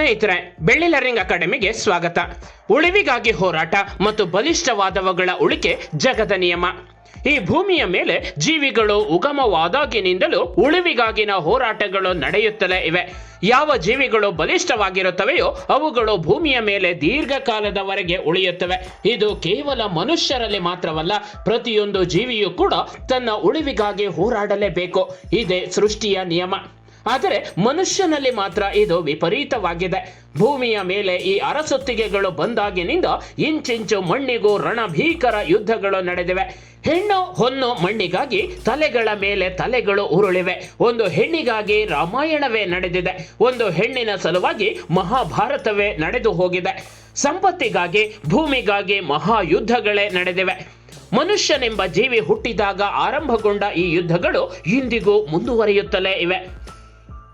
ಸ್ನೇಹಿತರೆ ಬೆಳ್ಳಿ ಲರ್ನಿಂಗ್ ಅಕಾಡೆಮಿಗೆ ಸ್ವಾಗತ. ಉಳಿವಿಗಾಗಿ ಹೋರಾಟ ಮತ್ತು ಬಲಿಷ್ಠವಾದವುಗಳ ಉಳಿಕೆ ಜಗದ ನಿಯಮ. ಈ ಭೂಮಿಯ ಮೇಲೆ ಜೀವಿಗಳು ಉಗಮವಾದಾಗಿನಿಂದಲೂ ಉಳಿವಿಗಾಗಿನ ಹೋರಾಟಗಳು ನಡೆಯುತ್ತಲೇ ಇವೆ. ಯಾವ ಜೀವಿಗಳು ಬಲಿಷ್ಠವಾಗಿರುತ್ತವೆಯೋ, ಅವುಗಳು ಭೂಮಿಯ ಮೇಲೆ ದೀರ್ಘಕಾಲದವರೆಗೆ ಉಳಿಯುತ್ತವೆ. ಇದು ಕೇವಲ ಮನುಷ್ಯರಲ್ಲಿ ಮಾತ್ರವಲ್ಲ, ಪ್ರತಿಯೊಂದು ಜೀವಿಯೂ ಕೂಡ ತನ್ನ ಉಳಿವಿಗಾಗಿ ಹೋರಾಡಲೇಬೇಕು. ಇದೇ ಸೃಷ್ಟಿಯ ನಿಯಮ. ಆದರೆ ಮನುಷ್ಯನಲ್ಲಿ ಮಾತ್ರ ಇದು ವಿಪರೀತವಾಗಿದೆ. ಭೂಮಿಯ ಮೇಲೆ ಈ ಅರಸೊತ್ತಿಗೆಗಳು ಬಂದಾಗಿನಿಂದ ಇಂಚಿಂಚು ಮಣ್ಣಿಗೂ ರಣಭೀಕರ ಯುದ್ಧಗಳು ನಡೆದಿವೆ. ಹೆಣ್ಣು ಹೊನ್ನು ಮಣ್ಣಿಗಾಗಿ ತಲೆಗಳ ಮೇಲೆ ತಲೆಗಳು ಉರುಳಿವೆ. ಒಂದು ಹೆಣ್ಣಿಗಾಗಿ ರಾಮಾಯಣವೇ ನಡೆದಿದೆ. ಒಂದು ಹೆಣ್ಣಿನ ಸಲುವಾಗಿ ಮಹಾಭಾರತವೇ ನಡೆದು ಹೋಗಿದೆ. ಸಂಪತ್ತಿಗಾಗಿ, ಭೂಮಿಗಾಗಿ ಮಹಾಯುದ್ಧಗಳೇ ನಡೆದಿವೆ. ಮನುಷ್ಯನೆಂಬ ಜೀವಿ ಹುಟ್ಟಿದಾಗ ಆರಂಭಗೊಂಡ ಈ ಯುದ್ಧಗಳು ಇಂದಿಗೂ ಮುಂದುವರಿಯುತ್ತಲೇ ಇವೆ.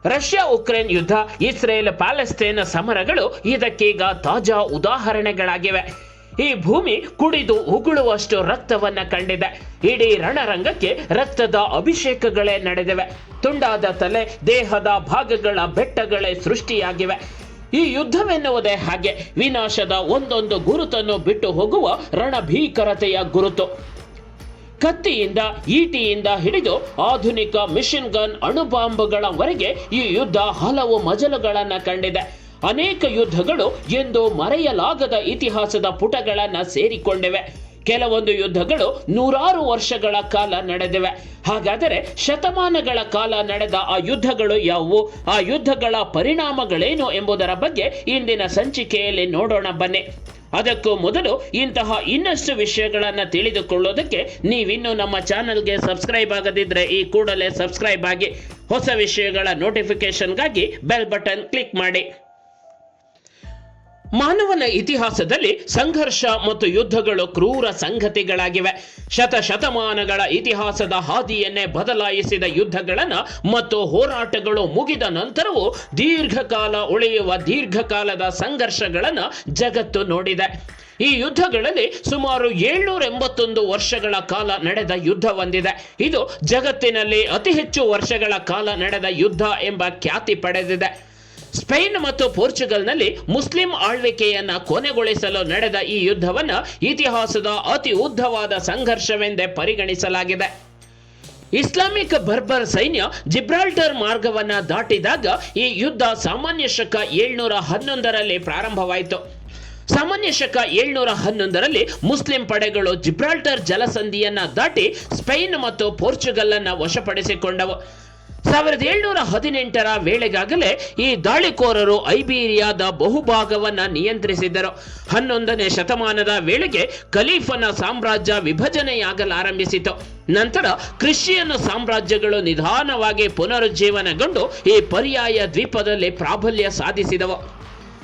ರಷ್ಯಾ ಉಕ್ರೇನ್ ಯುದ್ಧ, ಇಸ್ರೇಲ್ ಪ್ಯಾಲೆಸ್ತೇನ್ ಸಮರಗಳು ಇದಕ್ಕೀಗ ತಾಜಾ ಉದಾಹರಣೆಗಳಾಗಿವೆ. ಈ ಭೂಮಿ ಕುಡಿದು ಉಗುಳುವಷ್ಟು ರಕ್ತವನ್ನ ಕಂಡಿದೆ. ಇಡೀ ರಣರಂಗಕ್ಕೆ ರಕ್ತದ ಅಭಿಷೇಕಗಳೇ ನಡೆದಿವೆ. ತುಂಡಾದ ತಲೆ, ದೇಹದ ಭಾಗಗಳ ಬೆಟ್ಟಗಳೇ ಸೃಷ್ಟಿಯಾಗಿವೆ. ಈ ಯುದ್ಧವೆನ್ನುವುದೇ ಹಾಗೆ. ವಿನಾಶದ ಒಂದೊಂದು ಗುರುತನ್ನು ಬಿಟ್ಟು ಹೋಗುವ ರಣಭೀಕರತೆಯ ಗುರುತು. ಕತ್ತಿಯಿಂದ, ಈಟಿಯಿಂದ ಹಿಡಿದು ಆಧುನಿಕ ಮಿಷಿನ್ ಗನ್ ಅಣುಬಾಂಬ್ಗಳವರೆಗೆ ಈ ಯುದ್ಧ ಹಲವು ಮಜಲುಗಳನ್ನು ಕಂಡಿದೆ. ಅನೇಕ ಯುದ್ಧಗಳು ಎಂದು ಮರೆಯಲಾಗದ ಇತಿಹಾಸದ ಪುಟಗಳನ್ನು ಸೇರಿಕೊಂಡಿವೆ. ಕೆಲವೊಂದು ಯುದ್ಧಗಳು ನೂರಾರು ವರ್ಷಗಳ ಕಾಲ ನಡೆದಿವೆ. ಹಾಗಾದರೆ ಶತಮಾನಗಳ ಕಾಲ ನಡೆದ ಆ ಯುದ್ಧಗಳು ಯಾವುವು? ಆ ಯುದ್ಧಗಳ ಪರಿಣಾಮಗಳೇನು ಎಂಬುದರ ಬಗ್ಗೆ ಇಂದಿನ ಸಂಚಿಕೆಯಲ್ಲಿ ನೋಡೋಣ ಬನ್ನಿ. ಅದಕ್ಕೂ ಮೊದಲು ಇಂತಹ ಇನ್ನಷ್ಟು ವಿಷಯಗಳನ್ನು ತಿಳಿದುಕೊಳ್ಳೋದಕ್ಕೆ ನೀವಿನ್ನು ನಮ್ಮ ಚಾನಲ್ಗೆ ಸಬ್ಸ್ಕ್ರೈಬ್ ಆಗದಿದ್ದರೆ ಈ ಕೂಡಲೇ ಸಬ್ಸ್ಕ್ರೈಬ್ ಆಗಿ ಹೊಸ ವಿಷಯಗಳ ನೋಟಿಫಿಕೇಶನ್ಗಾಗಿ ಬೆಲ್ ಬಟನ್ ಕ್ಲಿಕ್ ಮಾಡಿ. ಮಾನವನ ಇತಿಹಾಸದಲ್ಲಿ ಸಂಘರ್ಷ ಮತ್ತು ಯುದ್ಧಗಳು ಕ್ರೂರ ಸಂಗತಿಗಳಾಗಿವೆ. ಶತ ಶತಮಾನಗಳ ಇತಿಹಾಸದ ಹಾದಿಯನ್ನೇ ಬದಲಾಯಿಸಿದ ಯುದ್ಧಗಳನ್ನು ಮತ್ತು ಹೋರಾಟಗಳು ಮುಗಿದ ನಂತರವೂ ದೀರ್ಘಕಾಲ ಉಳಿಯುವ ದೀರ್ಘಕಾಲದ ಸಂಘರ್ಷಗಳನ್ನು ಜಗತ್ತು ನೋಡಿದೆ. ಈ ಯುದ್ಧಗಳಲ್ಲಿ ಸುಮಾರು ಏಳ್ನೂರ ಎಂಬತ್ತೊಂದು ವರ್ಷಗಳ ಕಾಲ ನಡೆದ ಯುದ್ಧ ಹೊಂದಿದೆ. ಇದು ಜಗತ್ತಿನಲ್ಲಿ ಅತಿ ಹೆಚ್ಚು ವರ್ಷಗಳ ಕಾಲ ನಡೆದ ಯುದ್ಧ ಎಂಬ ಖ್ಯಾತಿ ಪಡೆದಿದೆ. ಸ್ಪೇನ್ ಮತ್ತು ಪೋರ್ಚುಗಲ್ನಲ್ಲಿ ಮುಸ್ಲಿಂ ಆಳ್ವಿಕೆಯನ್ನ ಕೊನೆಗೊಳಿಸಲು ನಡೆದ ಈ ಯುದ್ಧವನ್ನು ಇತಿಹಾಸದ ಅತಿ ಉದ್ದವಾದ ಸಂಘರ್ಷವೆಂದೇ ಪರಿಗಣಿಸಲಾಗಿದೆ. ಇಸ್ಲಾಮಿಕ್ ಬರ್ಬರ್ ಸೈನ್ಯ ಜಿಬ್ರಾಲ್ಟರ್ ಮಾರ್ಗವನ್ನ ದಾಟಿದಾಗ ಈ ಯುದ್ಧ ಸಾಮಾನ್ಯ ಶಕ ಏಳ್ನೂರ ಹನ್ನೊಂದರಲ್ಲಿ ಪ್ರಾರಂಭವಾಯಿತು. ಸಾಮಾನ್ಯ ಶಕ ಏಳ್ನೂರ ಹನ್ನೊಂದರಲ್ಲಿ ಮುಸ್ಲಿಂ ಪಡೆಗಳು ಜಿಬ್ರಾಲ್ಟರ್ ಜಲಸಂಧಿಯನ್ನ ದಾಟಿ ಸ್ಪೇನ್ ಮತ್ತು ಪೋರ್ಚುಗಲ್ ಅನ್ನ ವಶಪಡಿಸಿಕೊಂಡವು. ಸಾವಿರದ ಏಳ್ನೂರ ಹದಿನೆಂಟರ ವೇಳೆಗಾಗಲೇ ಈ ದಾಳಿಕೋರರು ಐಬೀರಿಯಾದ ಬಹುಭಾಗವನ್ನ ನಿಯಂತ್ರಿಸಿದ್ದರು. ಹನ್ನೊಂದನೇ ಶತಮಾನದ ವೇಳೆಗೆ ಖಲೀಫನ ಸಾಮ್ರಾಜ್ಯ ವಿಭಜನೆಯಾಗಲಾರಂಭಿಸಿತು. ನಂತರ ಕ್ರಿಶ್ಚಿಯನ್ ಸಾಮ್ರಾಜ್ಯಗಳು ನಿಧಾನವಾಗಿ ಪುನರುಜ್ಜೀವನಗೊಂಡು ಈ ಪರ್ಯಾಯ ದ್ವೀಪದಲ್ಲಿ ಪ್ರಾಬಲ್ಯ ಸಾಧಿಸಿದವು.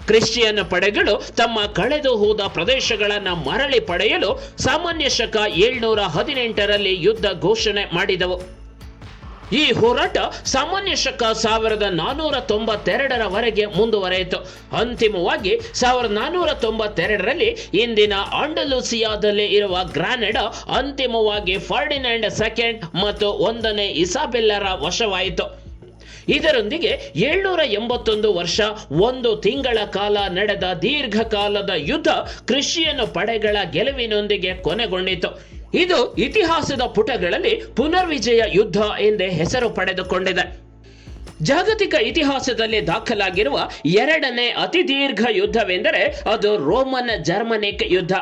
ಕ್ರಿಶ್ಚಿಯನ್ ಪಡೆಗಳು ತಮ್ಮ ಕಳೆದು ಹೋದ ಪ್ರದೇಶಗಳನ್ನು ಮರಳಿ ಪಡೆಯಲು ಸಾಮಾನ್ಯ ಶಕ ಏಳ್ನೂರ ಹದಿನೆಂಟರಲ್ಲಿ ಯುದ್ಧ ಘೋಷಣೆ ಮಾಡಿದವು. ಈ ಹೋರಾಟ ಸಾಮಾನ್ಯ ಶಕ ಸಾವಿರದ ನಾನೂರ ತೊಂಬತ್ತೆರಡರವರೆಗೆ ಮುಂದುವರೆಯಿತು. ಅಂತಿಮವಾಗಿ ಸಾವಿರದ ನಾನೂರ ತೊಂಬತ್ತೆರಡರಲ್ಲಿ ಇಂದಿನ ಆಂಡಲೂಸಿಯಾದಲ್ಲಿ ಇರುವ ಗ್ರಾನೆಡಾ ಅಂತಿಮವಾಗಿ ಫರ್ಡಿನಾಂಡ್ ಸೆಕೆಂಡ್ ಮತ್ತು ಒಂದನೇ ಇಸಾಬೆಲ್ಲರ ವಶವಾಯಿತು. ಇದರೊಂದಿಗೆ ಏಳ್ನೂರ ಎಂಬತ್ತೊಂದು ವರ್ಷ, ಒಂದು ತಿಂಗಳ ಕಾಲ ನಡೆದ ದೀರ್ಘಕಾಲದ ಯುದ್ಧ ಕ್ರಿಶ್ಚಿಯನ್ ಪಡೆಗಳ ಗೆಲುವಿನೊಂದಿಗೆ ಕೊನೆಗೊಂಡಿತು. ಇದು ಇತಿಹಾಸದ ಪುಟಗಳಲ್ಲಿ ಪುನರ್ವಿಜಯ ಯುದ್ಧ ಎಂದೇ ಹೆಸರು ಪಡೆದುಕೊಂಡಿದೆ. ಜಾಗತಿಕ ಇತಿಹಾಸದಲ್ಲಿ ದಾಖಲಾಗಿರುವ ಎರಡನೇ ಅತಿ ದೀರ್ಘ ಯುದ್ಧವೆಂದರೆ ಅದು ರೋಮನ್ ಜರ್ಮನಿಕ್ ಯುದ್ಧ.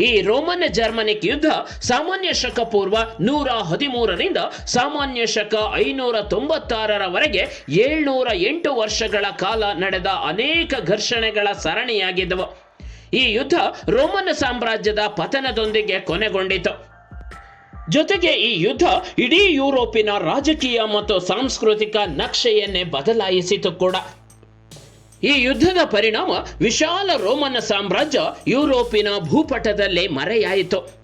ಈ ರೋಮನ್ ಜರ್ಮನಿಕ್ ಯುದ್ಧ ಸಾಮಾನ್ಯ ಶಕ ಪೂರ್ವ ನೂರ ಹದಿಮೂರರಿಂದ ಸಾಮಾನ್ಯ ಶಕ ಐನೂರ ತೊಂಬತ್ತಾರರವರೆಗೆ ಏಳ್ನೂರ ಎಂಟು ವರ್ಷಗಳ ಕಾಲ ನಡೆದ ಅನೇಕ ಘರ್ಷಣೆಗಳ ಸರಣಿಯಾಗಿದ್ದವು. ಈ ಯುದ್ಧ ರೋಮನ್ ಸಾಮ್ರಾಜ್ಯದ ಪತನದೊಂದಿಗೆ ಕೊನೆಗೊಂಡಿತು. ಜೊತೆಗೆ ಈ ಯುದ್ಧ ಇಡೀ ಯುರೋಪಿನ ರಾಜಕೀಯ ಮತ್ತು ಸಾಂಸ್ಕೃತಿಕ ನಕ್ಷೆಯನ್ನೇ ಬದಲಾಯಿಸಿತು ಕೂಡ. ಈ ಯುದ್ಧದ ಪರಿಣಾಮ ವಿಶಾಲ ರೋಮನ್ ಸಾಮ್ರಾಜ್ಯ ಯುರೋಪಿನ ಭೂಪಟದಲ್ಲಿ ಮರೆಯಾಯಿತು.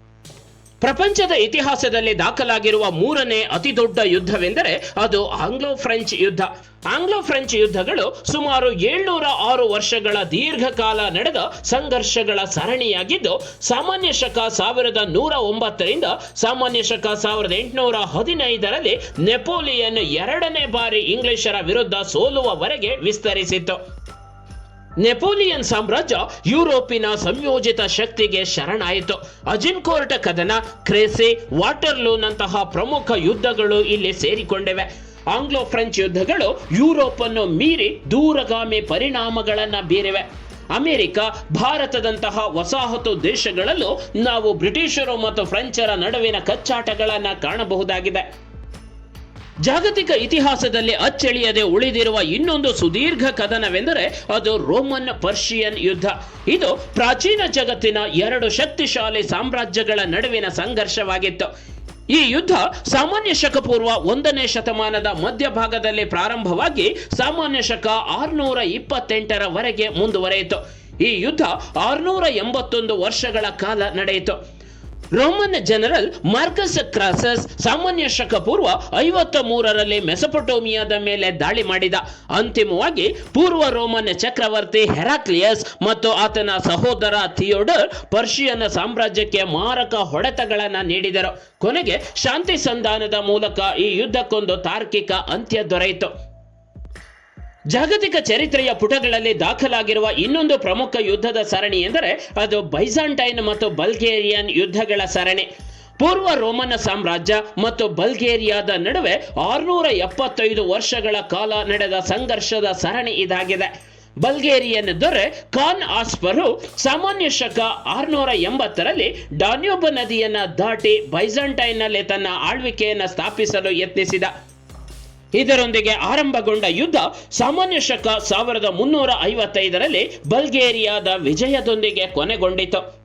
ಪ್ರಪಂಚದ ಇತಿಹಾಸದಲ್ಲಿ ದಾಖಲಾಗಿರುವ ಮೂರನೇ ಅತಿ ದೊಡ್ಡ ಯುದ್ಧವೆಂದರೆ ಅದು ಆಂಗ್ಲೋ ಫ್ರೆಂಚ್ ಯುದ್ಧ. ಆಂಗ್ಲೋ ಫ್ರೆಂಚ್ ಯುದ್ಧಗಳು ಸುಮಾರು ಏಳ್ನೂರ ಆರು ವರ್ಷಗಳ ದೀರ್ಘಕಾಲ ನಡೆದ ಸಂಘರ್ಷಗಳ ಸರಣಿಯಾಗಿದ್ದು, ಸಾಮಾನ್ಯ ಶಕ ಸಾವಿರದ ನೂರ ಒಂಬತ್ತರಿಂದ ಸಾಮಾನ್ಯ ಶಕ ಸಾವಿರದ ಎಂಟುನೂರ ಹದಿನೈದರಲ್ಲಿ ನೆಪೋಲಿಯನ್ ಎರಡನೇ ಬಾರಿ ಇಂಗ್ಲಿಷರ ವಿರುದ್ಧ ಸೋಲುವವರೆಗೆ ವಿಸ್ತರಿಸಿತು ನೆಪೋಲಿಯನ್ ಸಾಮ್ರಾಜ್ಯ ಯುರೋಪಿನ ಸಂಯೋಜಿತ ಶಕ್ತಿಗೆ ಶರಣಾಯಿತು. ಅಜಿನ್ ಕೋರ್ಟ್ ಕದನ, ಕ್ರೇಸಿ, ವಾಟರ್ಲೂನಂತಹ ಪ್ರಮುಖ ಯುದ್ಧಗಳು ಇಲ್ಲಿ ಸೇರಿಕೊಂಡಿವೆ. ಆಂಗ್ಲೋ ಫ್ರೆಂಚ್ ಯುದ್ಧಗಳು ಯುರೋಪ್ ಅನ್ನು ಮೀರಿ ದೂರಗಾಮಿ ಪರಿಣಾಮಗಳನ್ನು ಬೀರಿವೆ. ಅಮೆರಿಕ, ಭಾರತದಂತಹ ವಸಾಹತು ದೇಶಗಳಲ್ಲೂ ನಾವು ಬ್ರಿಟಿಷರು ಮತ್ತು ಫ್ರೆಂಚರ ನಡುವಿನ ಕಚ್ಚಾಟಗಳನ್ನು ಕಾಣಬಹುದಾಗಿದೆ. ಜಾಗತಿಕ ಇತಿಹಾಸದಲ್ಲಿ ಅಚ್ಚಳಿಯದೆ ಉಳಿದಿರುವ ಇನ್ನೊಂದು ಸುದೀರ್ಘ ಕದನವೆಂದರೆ ಅದು ರೋಮನ್ ಪರ್ಷಿಯನ್ ಯುದ್ಧ. ಇದು ಪ್ರಾಚೀನ ಜಗತ್ತಿನ ಎರಡು ಶಕ್ತಿಶಾಲಿ ಸಾಮ್ರಾಜ್ಯಗಳ ನಡುವಿನ ಸಂಘರ್ಷವಾಗಿತ್ತು. ಈ ಯುದ್ಧ ಸಾಮಾನ್ಯ ಶಕ ಪೂರ್ವ ಒಂದನೇ ಶತಮಾನದ ಮಧ್ಯಭಾಗದಲ್ಲಿ ಪ್ರಾರಂಭವಾಗಿ ಸಾಮಾನ್ಯ ಶಕ ಆರುನೂರ ಇಪ್ಪತ್ತೆಂಟರವರೆಗೆ ಮುಂದುವರೆಯಿತು. ಈ ಯುದ್ಧ ಆರುನೂರ ಎಂಬತ್ತೊಂದು ವರ್ಷಗಳ ಕಾಲ ನಡೆಯಿತು. ರೋಮನ್ ಜನರಲ್ ಮಾರ್ಕಸ್ ಕ್ರಾಸಸ್ ಸಾಮಾನ್ಯ ಶಕ ಪೂರ್ವ ಐವತ್ತ ಮೂರರಲ್ಲಿ ಮೆಸೊಪೊಟೋಮಿಯಾದ ಮೇಲೆ ದಾಳಿ ಮಾಡಿದ. ಅಂತಿಮವಾಗಿ ಪೂರ್ವ ರೋಮನ್ ಚಕ್ರವರ್ತಿ ಹೆರಾಕ್ಲಿಯಸ್ ಮತ್ತು ಆತನ ಸಹೋದರ ಥಿಯೋಡರ್ ಪರ್ಷಿಯನ್ ಸಾಮ್ರಾಜ್ಯಕ್ಕೆ ಮಾರಕ ಹೊಡೆತಗಳನ್ನು ನೀಡಿದರು. ಕೊನೆಗೆ ಶಾಂತಿ ಸಂಧಾನದ ಮೂಲಕ ಈ ಯುದ್ಧಕ್ಕೊಂದು ತಾರ್ಕಿಕ ಅಂತ್ಯ ದೊರೆಯಿತು. ಜಾಗತಿಕ ಚರಿತ್ರೆಯ ಪುಟಗಳಲ್ಲಿ ದಾಖಲಾಗಿರುವ ಇನ್ನೊಂದು ಪ್ರಮುಖ ಯುದ್ಧದ ಸರಣಿ ಎಂದರೆ ಅದು ಬೈಜಾಂಟೈನ್ ಮತ್ತು ಬಲ್ಗೇರಿಯನ್ ಯುದ್ಧಗಳ ಸರಣಿ. ಪೂರ್ವ ರೋಮನ್ ಸಾಮ್ರಾಜ್ಯ ಮತ್ತು ಬಲ್ಗೇರಿಯಾದ ನಡುವೆ ಆರುನೂರ ಎಪ್ಪತ್ತೈದು ವರ್ಷಗಳ ಕಾಲ ನಡೆದ ಸಂಘರ್ಷದ ಸರಣಿ ಇದಾಗಿದೆ. ಬಲ್ಗೇರಿಯನ್ ದೊರೆ ಖಾನ್ ಆಸ್ಪರು ಸಾಮಾನ್ಯ ಶಕ ಆರುನೂರ ಎಂಬತ್ತರಲ್ಲಿ ಡಾನ್ಯೂಬ್ ನದಿಯನ್ನ ದಾಟಿ ಬೈಜಂಟೈನ್ನಲ್ಲಿ ತನ್ನ ಆಳ್ವಿಕೆಯನ್ನು ಸ್ಥಾಪಿಸಲು ಯತ್ನಿಸಿದ. ಇದರೊಂದಿಗೆ ಆರಂಭಗೊಂಡ ಯುದ್ಧ ಸಾಮಾನ್ಯ ಶಕ ಸಾವಿರದ ಮುನ್ನೂರ ಐವತ್ತೈದರಲ್ಲಿ ಬಲ್ಗೇರಿಯಾದ ವಿಜಯದೊಂದಿಗೆ ಕೊನೆಗೊಂಡಿತು.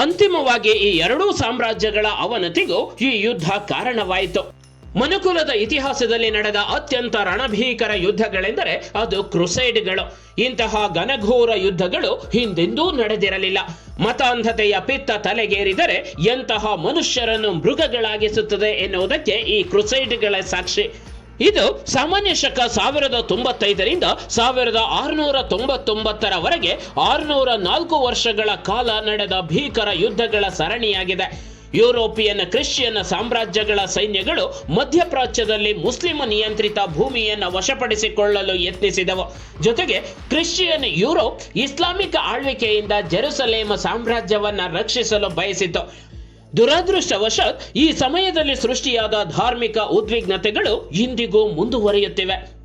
ಅಂತಿಮವಾಗಿ ಈ ಎರಡೂ ಸಾಮ್ರಾಜ್ಯಗಳ ಅವನತಿಗೂ ಈ ಯುದ್ಧ ಕಾರಣವಾಯಿತು. ಮನುಕುಲದ ಇತಿಹಾಸದಲ್ಲಿ ನಡೆದ ಅತ್ಯಂತ ರಣಭೀಕರ ಯುದ್ಧಗಳೆಂದರೆ ಅದು ಕ್ರುಸೈಡ್ಗಳು. ಇಂತಹ ಘನಘೋರ ಯುದ್ಧಗಳು ಹಿಂದೆಂದೂ ನಡೆದಿರಲಿಲ್ಲ. ಮತಾಂಧತೆಯ ಪಿತ್ತ ತಲೆಗೇರಿದರೆ ಎಂತಹ ಮನುಷ್ಯರನ್ನು ಮೃಗಗಳಾಗಿಸುತ್ತದೆ ಎನ್ನುವುದಕ್ಕೆ ಈ ಕ್ರುಸೈಡ್ಗಳ ಸಾಕ್ಷಿ. ಇದು ಸಾಮಾನ್ಯ ಶಕ ಸಾವಿರದ ತೊಂಬತ್ತೈದರಿಂದ ಸಾವಿರದ ಆರುನೂರ ತೊಂಬತ್ತೊಂಬತ್ತರವರೆಗೆ ಆರುನೂರ ನಾಲ್ಕು ವರ್ಷಗಳ ಕಾಲ ನಡೆದ ಭೀಕರ ಯುದ್ಧಗಳ ಸರಣಿಯಾಗಿದೆ. ಯುರೋಪಿಯನ್ ಕ್ರಿಶ್ಚಿಯನ್ ಸಾಮ್ರಾಜ್ಯಗಳ ಸೈನ್ಯಗಳು ಮಧ್ಯಪ್ರಾಚ್ಯದಲ್ಲಿ ಮುಸ್ಲಿಂ ನಿಯಂತ್ರಿತ ಭೂಮಿಯನ್ನು ವಶಪಡಿಸಿಕೊಳ್ಳಲು ಯತ್ನಿಸಿದವು. ಜೊತೆಗೆ ಕ್ರಿಶ್ಚಿಯನ್ ಯುರೋಪ್ ಇಸ್ಲಾಮಿಕ್ ಆಳ್ವಿಕೆಯಿಂದ ಜೆರುಸಲೇಮ ಸಾಮ್ರಾಜ್ಯವನ್ನ ರಕ್ಷಿಸಲು ಬಯಸಿತು. ದುರದೃಷ್ಟವಶಾತ್ ಈ ಸಮಯದಲ್ಲಿ ಸೃಷ್ಟಿಯಾದ ಧಾರ್ಮಿಕ ಉದ್ವಿಗ್ನತೆಗಳು ಇಂದಿಗೂ ಮುಂದುವರಿಯುತ್ತಿವೆ.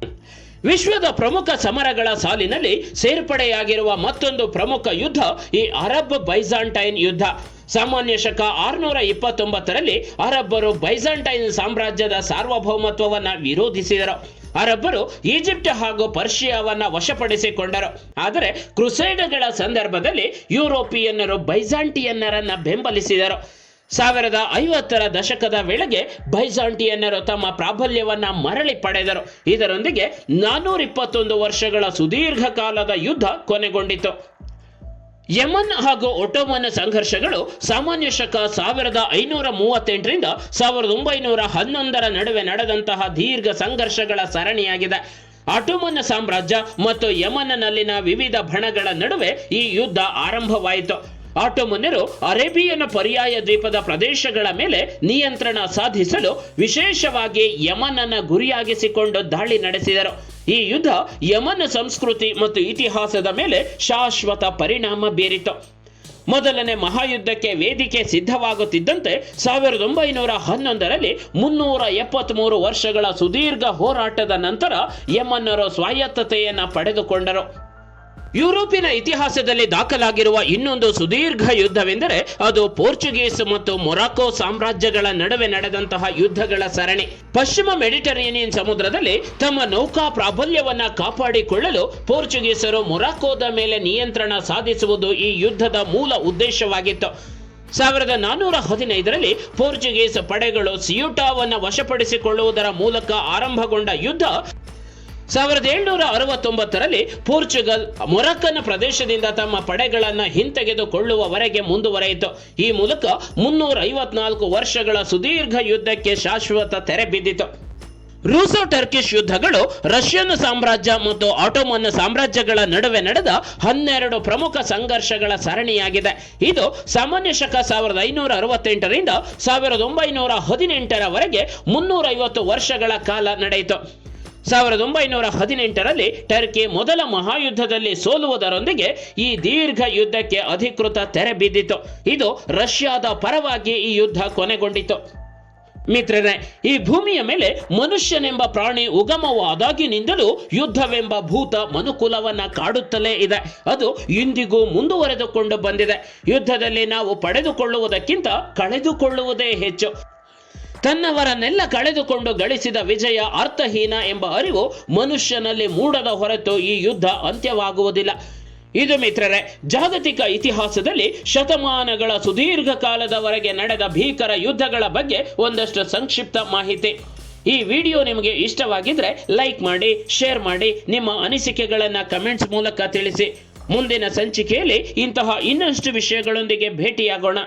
ವಿಶ್ವದ ಪ್ರಮುಖ ಸಮರಗಳ ಸಾಲಿನಲ್ಲಿ ಸೇರ್ಪಡೆಯಾಗಿರುವ ಮತ್ತೊಂದು ಪ್ರಮುಖ ಯುದ್ಧ ಈ ಅರಬ್ ಬೈಜಾಂಟೈನ್ ಯುದ್ಧ. ಸಾಮಾನ್ಯ ಶಕ ಆರುನೂರ ಇಪ್ಪತ್ತೊಂಬತ್ತರಲ್ಲಿ ಅರಬ್ಬರು ಬೈಜಾಂಟೈನ್ ಸಾಮ್ರಾಜ್ಯದ ಸಾರ್ವಭೌಮತ್ವವನ್ನು ವಿರೋಧಿಸಿದರು. ಅರಬ್ಬರು ಈಜಿಪ್ಟ್ ಹಾಗೂ ಪರ್ಷಿಯಾವನ್ನ ವಶಪಡಿಸಿಕೊಂಡರು. ಆದರೆ ಕ್ರುಸೈಡ್ಗಳ ಸಂದರ್ಭದಲ್ಲಿ ಯುರೋಪಿಯನ್ನರು ಬೈಜಾಂಟಿಯನ್ನರನ್ನ ಬೆಂಬಲಿಸಿದರು. ಸಾವಿರದ ಐವತ್ತರ ದಶಕದ ವೇಳೆಗೆ ಬೈಜಾಂಟಿಯನ್ನರು ತಮ್ಮ ಪ್ರಾಬಲ್ಯವನ್ನ ಮರಳಿ ಪಡೆದರು. ಇದರೊಂದಿಗೆ ನಾನೂರ ಇಪ್ಪತ್ತೊಂದು ವರ್ಷಗಳ ಸುದೀರ್ಘ ಕಾಲದ ಯುದ್ಧ ಕೊನೆಗೊಂಡಿತು. ಯಮನ್ ಹಾಗೂ ಒಟೋಮನ್ ಸಂಘರ್ಷಗಳು ಸಾಮಾನ್ಯ ಶಕ ಸಾವಿರದ ಐನೂರ ಮೂವತ್ತೆಂಟರಿಂದ ಸಾವಿರದ ಒಂಬೈನೂರ ಹನ್ನೊಂದರ ನಡುವೆ ನಡೆದಂತಹ ದೀರ್ಘ ಸಂಘರ್ಷಗಳ ಸರಣಿಯಾಗಿದೆ. ಆಟೋಮನ್ ಸಾಮ್ರಾಜ್ಯ ಮತ್ತು ಯಮನ್ನಲ್ಲಿನ ವಿವಿಧ ಬಣಗಳ ನಡುವೆ ಈ ಯುದ್ಧ ಆರಂಭವಾಯಿತು. ಆಟೋಮನ್ನರು ಅರೇಬಿಯನ್ ಪರ್ಯಾಯ ದ್ವೀಪದ ಪ್ರದೇಶಗಳ ಮೇಲೆ ನಿಯಂತ್ರಣ ಸಾಧಿಸಲು ವಿಶೇಷವಾಗಿ ಯಮನನ್ನ ಗುರಿಯಾಗಿಸಿಕೊಂಡು ದಾಳಿ ನಡೆಸಿದರು. ಈ ಯುದ್ಧ ಯಮನ್ ಸಂಸ್ಕೃತಿ ಮತ್ತು ಇತಿಹಾಸದ ಮೇಲೆ ಶಾಶ್ವತ ಪರಿಣಾಮ ಬೀರಿತು. ಮೊದಲನೇ ಮಹಾಯುದ್ಧಕ್ಕೆ ವೇದಿಕೆ ಸಿದ್ಧವಾಗುತ್ತಿದ್ದಂತೆ ಸಾವಿರದ ಒಂಬೈನೂರ ಹನ್ನೊಂದರಲ್ಲಿ ಮುನ್ನೂರ ಎಪ್ಪತ್ಮೂರು ವರ್ಷಗಳ ಸುದೀರ್ಘ ಹೋರಾಟದ ನಂತರ ಯಮನ್ನರು ಸ್ವಾಯತ್ತತೆಯನ್ನು ಪಡೆದುಕೊಂಡರು. ಯುರೋಪಿನ ಇತಿಹಾಸದಲ್ಲಿ ದಾಖಲಾಗಿರುವ ಇನ್ನೊಂದು ಸುದೀರ್ಘ ಯುದ್ಧವೆಂದರೆ ಅದು ಪೋರ್ಚುಗೀಸ್ ಮತ್ತು ಮೊರಾಕೋ ಸಾಮ್ರಾಜ್ಯಗಳ ನಡುವೆ ನಡೆದಂತಹ ಯುದ್ಧಗಳ ಸರಣಿ. ಪಶ್ಚಿಮ ಮೆಡಿಟರೇನಿಯನ್ ಸಮುದ್ರದಲ್ಲಿ ತಮ್ಮ ನೌಕಾ ಪ್ರಾಬಲ್ಯವನ್ನ ಕಾಪಾಡಿಕೊಳ್ಳಲು ಪೋರ್ಚುಗೀಸರು ಮೊರಾಕೋದ ಮೇಲೆ ನಿಯಂತ್ರಣ ಸಾಧಿಸುವುದು ಈ ಯುದ್ಧದ ಮೂಲ ಉದ್ದೇಶವಾಗಿತ್ತು. ಸಾವಿರದ ನಾನ್ನೂರ ಹದಿನೈದರಲ್ಲಿ ಪೋರ್ಚುಗೀಸ್ ಪಡೆಗಳು ಸಿಯುಟಾವನ್ನು ವಶಪಡಿಸಿಕೊಳ್ಳುವುದರ ಮೂಲಕ ಆರಂಭಗೊಂಡ ಯುದ್ಧ ಸಾವಿರದ ಏಳ್ನೂರ ಅರವತ್ತೊಂಬತ್ತರಲ್ಲಿ ಪೋರ್ಚುಗಲ್ ಮೊರಕ್ಕನ್ ಪ್ರದೇಶದಿಂದ ತಮ್ಮ ಪಡೆಗಳನ್ನು ಹಿಂತೆಗೆದುಕೊಳ್ಳುವವರೆಗೆ ಮುಂದುವರೆಯಿತು. ಈ ಮೂಲಕ ಮುನ್ನೂರ ಐವತ್ನಾಲ್ಕು ವರ್ಷಗಳ ಸುದೀರ್ಘ ಯುದ್ಧಕ್ಕೆ ಶಾಶ್ವತ ತೆರೆ ಬಿದ್ದಿತು. ರೂಸೋ ಟರ್ಕಿಶ್ ಯುದ್ಧಗಳು ರಷ್ಯನ್ ಸಾಮ್ರಾಜ್ಯ ಮತ್ತು ಆಟೋಮನ್ ಸಾಮ್ರಾಜ್ಯಗಳ ನಡುವೆ ನಡೆದ ಹನ್ನೆರಡು ಪ್ರಮುಖ ಸಂಘರ್ಷಗಳ ಸರಣಿಯಾಗಿದೆ. ಇದು ಸಾಮಾನ್ಯ ಶಕ ಸಾವಿರದ ಐನೂರ ಅರವತ್ತೆಂಟರಿಂದ ಸಾವಿರದ ಒಂಬೈನೂರ ಹದಿನೆಂಟರವರೆಗೆ ಮುನ್ನೂರೈವತ್ತು ವರ್ಷಗಳ ಕಾಲ ನಡೆಯಿತು. ಸಾವಿರದ ಒಂಬೈನೂರ ಹದಿನೆಂಟರಲ್ಲಿ ಟರ್ಕಿ ಮೊದಲ ಮಹಾಯುದ್ಧದಲ್ಲಿ ಸೋಲುವುದರೊಂದಿಗೆ ಈ ದೀರ್ಘ ಯುದ್ಧಕ್ಕೆ ಅಧಿಕೃತ ತೆರೆ ಬಿದ್ದಿತು ಇದು ರಷ್ಯಾದ ಪರವಾಗಿ ಈ ಯುದ್ಧ ಕೊನೆಗೊಂಡಿತು ಮಿತ್ರರೇ, ಈ ಭೂಮಿಯ ಮೇಲೆ ಮನುಷ್ಯನೆಂಬ ಪ್ರಾಣಿ ಉಗಮವಾದಾಗಿನಿಂದಲೂ ಯುದ್ಧವೆಂಬ ಭೂತ ಮನುಕುಲವನ್ನ ಕಾಡುತ್ತಲೇ ಇದೆ. ಅದು ಇಂದಿಗೂ ಮುಂದುವರೆದುಕೊಂಡು ಬಂದಿದೆ. ಯುದ್ಧದಲ್ಲಿ ನಾವು ಪಡೆದುಕೊಳ್ಳುವುದಕ್ಕಿಂತ ಕಳೆದುಕೊಳ್ಳುವುದೇ ಹೆಚ್ಚು. ತನ್ನವರನ್ನೆಲ್ಲ ಕಳೆದುಕೊಂಡು ಗಳಿಸಿದ ವಿಜಯ ಅರ್ಥಹೀನ ಎಂಬ ಅರಿವು ಮನುಷ್ಯನಲ್ಲಿ ಮೂಡದ ಹೊರತು ಈ ಯುದ್ಧ ಅಂತ್ಯವಾಗುವುದಿಲ್ಲ. ಇದು ಮಿತ್ರರೇ, ಜಾಗತಿಕ ಇತಿಹಾಸದಲ್ಲಿ ಶತಮಾನಗಳ ಸುದೀರ್ಘ ಕಾಲದವರೆಗೆ ನಡೆದ ಭೀಕರ ಯುದ್ಧಗಳ ಬಗ್ಗೆ ಒಂದಷ್ಟು ಸಂಕ್ಷಿಪ್ತ ಮಾಹಿತಿ. ಈ ವಿಡಿಯೋ ನಿಮಗೆ ಇಷ್ಟವಾಗಿದ್ರೆ ಲೈಕ್ ಮಾಡಿ, ಶೇರ್ ಮಾಡಿ, ನಿಮ್ಮ ಅನಿಸಿಕೆಗಳನ್ನು ಕಮೆಂಟ್ಸ್ ಮೂಲಕ ತಿಳಿಸಿ. ಮುಂದಿನ ಸಂಚಿಕೆಯಲ್ಲಿ ಇಂತಹ ಇನ್ನಷ್ಟು ವಿಷಯಗಳೊಂದಿಗೆ ಭೇಟಿಯಾಗೋಣ.